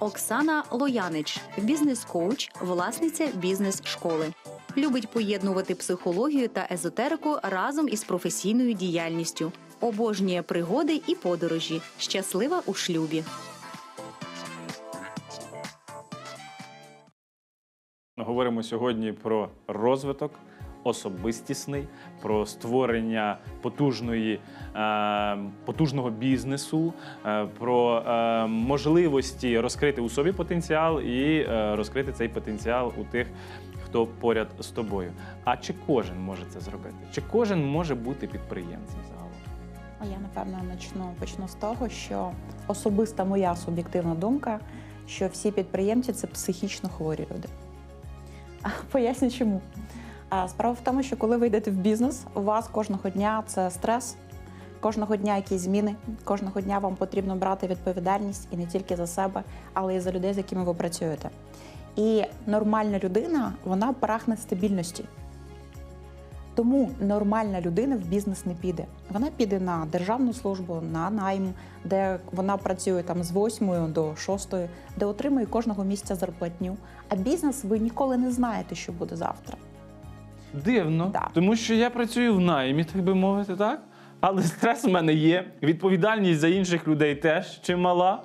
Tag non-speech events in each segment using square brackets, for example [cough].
Оксана Лоянич, бізнес-коуч, власниця бізнес-школи. Любить поєднувати психологію та езотерику разом із професійною діяльністю. Обожнює пригоди і подорожі. Щаслива у шлюбі. Говоримо сьогодні про розвиток особистісний, про створення потужної, е, потужного бізнесу, е, про е, можливості розкрити у собі потенціал і розкрити цей потенціал у тих, хто поряд з тобою. А чи кожен може це зробити? Чи кожен може бути підприємцем загалом? Я напевно почну почну з того, що особиста моя суб'єктивна думка, що всі підприємці це психічно хворі люди. Поясню чому. А, Справа в тому, що коли ви йдете в бізнес, у вас кожного дня це стрес, кожного дня якісь зміни, кожного дня вам потрібно брати відповідальність і не тільки за себе, але й за людей, з якими ви працюєте. І нормальна людина вона прагне стабільності. Тому нормальна людина в бізнес не піде. Вона піде на державну службу, на найм, де вона працює там з 8 до 6, де отримує кожного місяця зарплатню. А бізнес ви ніколи не знаєте, що буде завтра. Дивно, Да. тому що я працюю в наймі, так би мовити, так? Але стрес у мене є, відповідальність за інших людей теж чимала.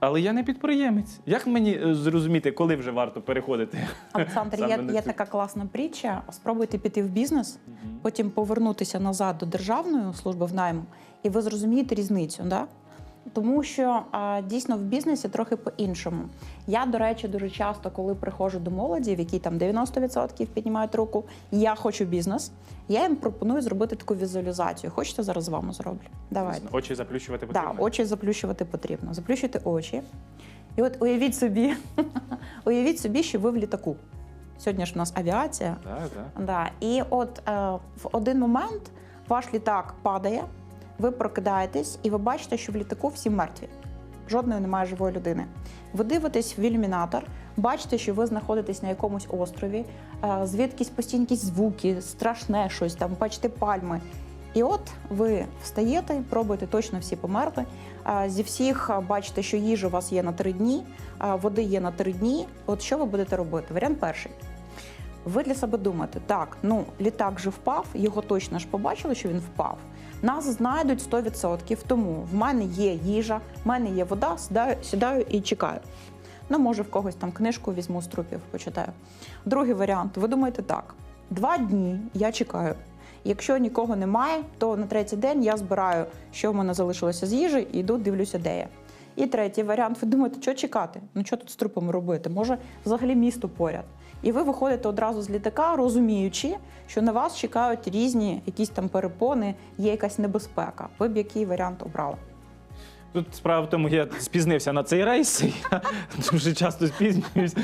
Але я не підприємець. Як мені е, зрозуміти, коли вже варто переходити? Олександр, є, є така класна притча. Спробуйте піти в бізнес, потім повернутися назад до державної служби в найму, і ви зрозумієте різницю. Да? Тому що а, дійсно в бізнесі трохи по-іншому. Я, до речі, дуже часто, коли приходжу до молоді, в якій там 90% піднімають руку, я хочу бізнес. Я їм пропоную зробити таку візуалізацію. Хочете зараз з вами зроблю? Давайте. Очі заплющувати Да, очі заплющувати потрібно. Заплющуйте очі. І от уявіть собі, [laughs] уявіть собі, що ви в літаку. Сьогодні ж у нас авіація. Так, так. Да. І от е, в один момент ваш літак падає, ви прокидаєтесь, і ви бачите, що в літаку всі мертві. Жодної немає живої людини. Ви дивитесь в ілюмінатор, бачите, що ви знаходитесь на якомусь острові, е, звідкись постійні звуки, страшне щось, там бачите пальми. І от ви встаєте, пробуєте точно всі померти. Е, Зі всіх е, бачите, що їжа у вас є на три дні, води є на три дні. От що ви будете робити? Варіант перший. Ви для себе думаєте, так, ну літак же впав, його точно ж побачили, що він впав. Нас знайдуть 100%, тому в мене є їжа, в мене є вода, сідаю, сідаю і чекаю. Ну, може, в когось там книжку візьму з трупів, почитаю. Другий варіант: ви думаєте так: два дні я чекаю. Якщо нікого немає, то на третій день я збираю, що в мене залишилося з їжі, і йду, дивлюся, де я. І третій варіант: ви думаєте, що чекати? Ну що тут з трупом робити? Може, взагалі місто поряд. І ви виходите одразу з літака, розуміючи, що на вас чекають різні якісь там перепони, є якась небезпека. Ви б який варіант обрали? Тут справа в тому, я спізнився на цей рейс. Я дуже часто спізнююсь,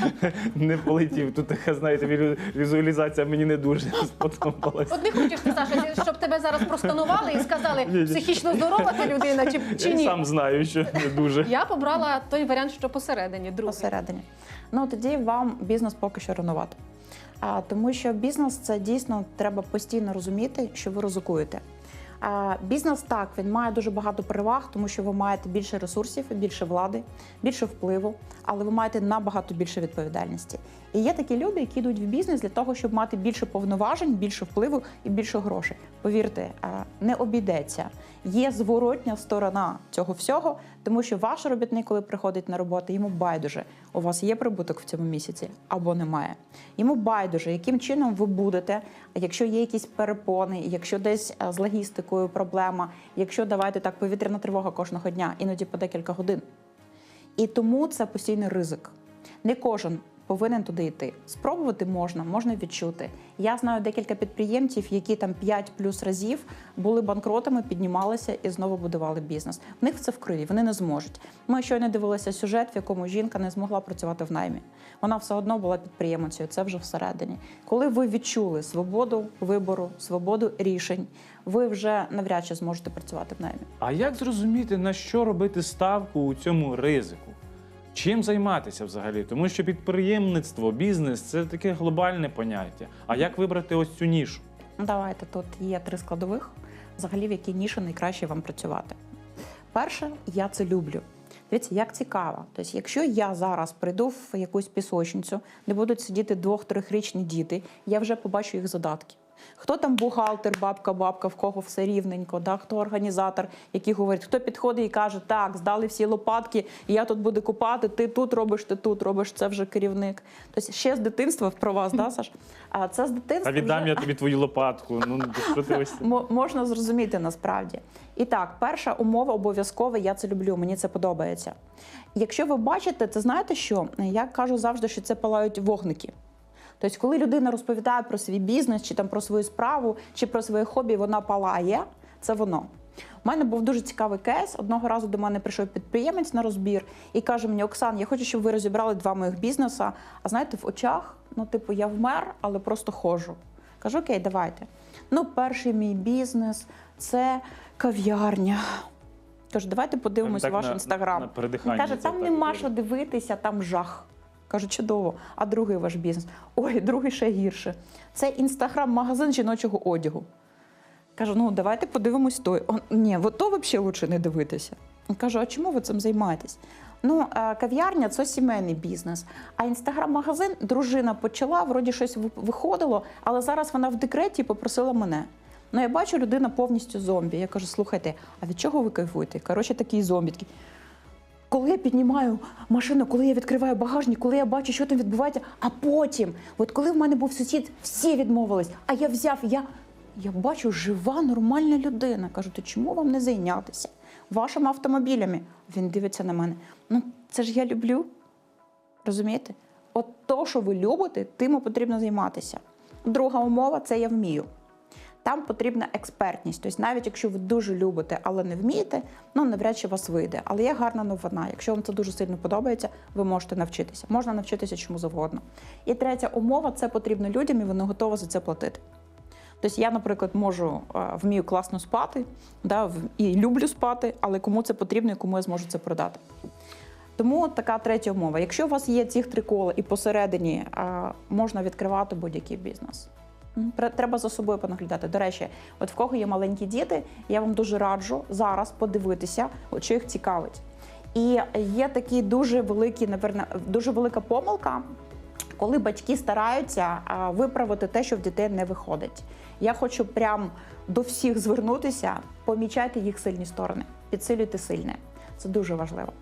не полетів. Тут така, знаєте, візу- візуалізація мені не дуже сподобалась. От не хочеш ти, Саша, щоб тебе зараз просканували і сказали, Ні-ні. психічно здорова ти людина чи, чи Я ні. сам знаю, що не дуже. Я побрала той варіант, що посередині, другий. посередині. Ну тоді вам бізнес поки що рановато. А, тому що бізнес це дійсно треба постійно розуміти, що ви ризикуєте. Бізнес так він має дуже багато переваг, тому що ви маєте більше ресурсів, більше влади, більше впливу, але ви маєте набагато більше відповідальності. І є такі люди, які йдуть в бізнес для того, щоб мати більше повноважень, більше впливу і більше грошей. Повірте, не обійдеться. Є зворотня сторона цього всього, тому що ваш робітник, коли приходить на роботу, йому байдуже, у вас є прибуток в цьому місяці або немає. Йому байдуже, яким чином ви будете, якщо є якісь перепони, якщо десь е, з логістикою проблема, якщо давайте так повітряна тривога кожного дня, іноді по декілька годин. І тому це постійний ризик. Не кожен повинен туди йти. Спробувати можна, можна відчути. Я знаю декілька підприємців, які там 5 плюс разів були банкротами, піднімалися і знову будували бізнес. В них це в крові, вони не зможуть. Ми щойно дивилися сюжет, в якому жінка не змогла працювати в наймі. Вона все одно була підприємицею, це вже всередині. Коли ви відчули свободу вибору, свободу рішень, ви вже навряд чи зможете працювати в наймі. А як зрозуміти, на що робити ставку у цьому ризику? Чим займатися взагалі? Тому що підприємництво, бізнес це таке глобальне поняття. А як вибрати ось цю нішу? Давайте тут є три складових, взагалі в якій ніші найкраще вам працювати. Перше, я це люблю. Дивіться, як цікаво. Тобто, якщо я зараз прийду в якусь пісочницю, де будуть сидіти двох-трьохрічні діти, я вже побачу їх задатки. Хто там бухгалтер, бабка, бабка, в кого все рівненько, да? хто організатор, який говорить, хто підходить і каже, так, здали всі лопатки, я тут буду купати, ти тут робиш, ти тут робиш, це вже керівник. Тобто ще з дитинства про вас, да, Саш? А це з дитинства. А віддам вже- я тобі твою лопатку. Ну що ти ось можна зрозуміти насправді. І так, перша умова обов'язкова, я це люблю, мені це подобається. Якщо ви бачите, це знаєте що? Я кажу завжди, що це палають вогники. Тобто, коли людина розповідає про свій бізнес, чи там про свою справу, чи про своє хобі, вона палає, це воно. У мене був дуже цікавий кейс. Одного разу до мене прийшов підприємець на розбір і каже мені: Оксан, я хочу, щоб ви розібрали два моїх бізнеса. А знаєте, в очах, ну, типу, я вмер, але просто ходжу. Кажу, окей, давайте. Ну, перший мій бізнес це кав'ярня. Кажу, давайте подивимося Так ваш інстаграм. Каже, там нема що дивитися, там жах. Кажу, чудово. А другий ваш бізнес? Ой, другий ще гірше. Це інстаграм-магазин жіночого одягу. Кажу, ну давайте подивимось той. Он, ні, от то взагалі лучше не дивитися. Кажу, а чому ви цим займаєтесь? Ну, е, кав'ярня це сімейний бізнес. А інстаграм-магазин дружина почала, вроді щось виходило, але зараз вона в декреті попросила мене. Ну, я бачу, людина повністю зомбі. Я кажу, слухайте, а від чого ви кайфуєте? Коротше, такий зомбі. Такий, коли я піднімаю машину, коли я відкриваю багажник, коли я бачу, що там відбувається, а потім, от коли в мене був сусід, всі відмовились, а я взяв, я, я бачу, жива, нормальна людина. Кажу, то чому вам не зайнятися вашими автомобілями? Він дивиться на мене. Ну, це ж я люблю. Розумієте? От то, що ви любите, тим потрібно займатися. Друга умова це я вмію. Там потрібна експертність. Тобто, навіть якщо ви дуже любите, але не вмієте, ну навряд чи вас вийде. Але є гарна новина. Якщо вам це дуже сильно подобається, ви можете навчитися. Можна навчитися чому завгодно. І третя умова це потрібно людям, і вони готові за це платити. Тобто я, наприклад, можу е, вмію класно спати, да, і люблю спати, але кому це потрібно і кому я зможу це продати. Тому така третя умова. Якщо у вас є ці три кола і посередині можна відкривати будь-який бізнес. Треба за собою понаглядати. До речі, от в кого є маленькі діти, я вам дуже раджу зараз подивитися, що їх цікавить. І є такі дуже великі, напевно, дуже велика помилка, коли батьки стараються виправити те, що в дітей не виходить. Я хочу прям до всіх звернутися, помічайте їх сильні сторони, підсилюйте сильне. Це дуже важливо.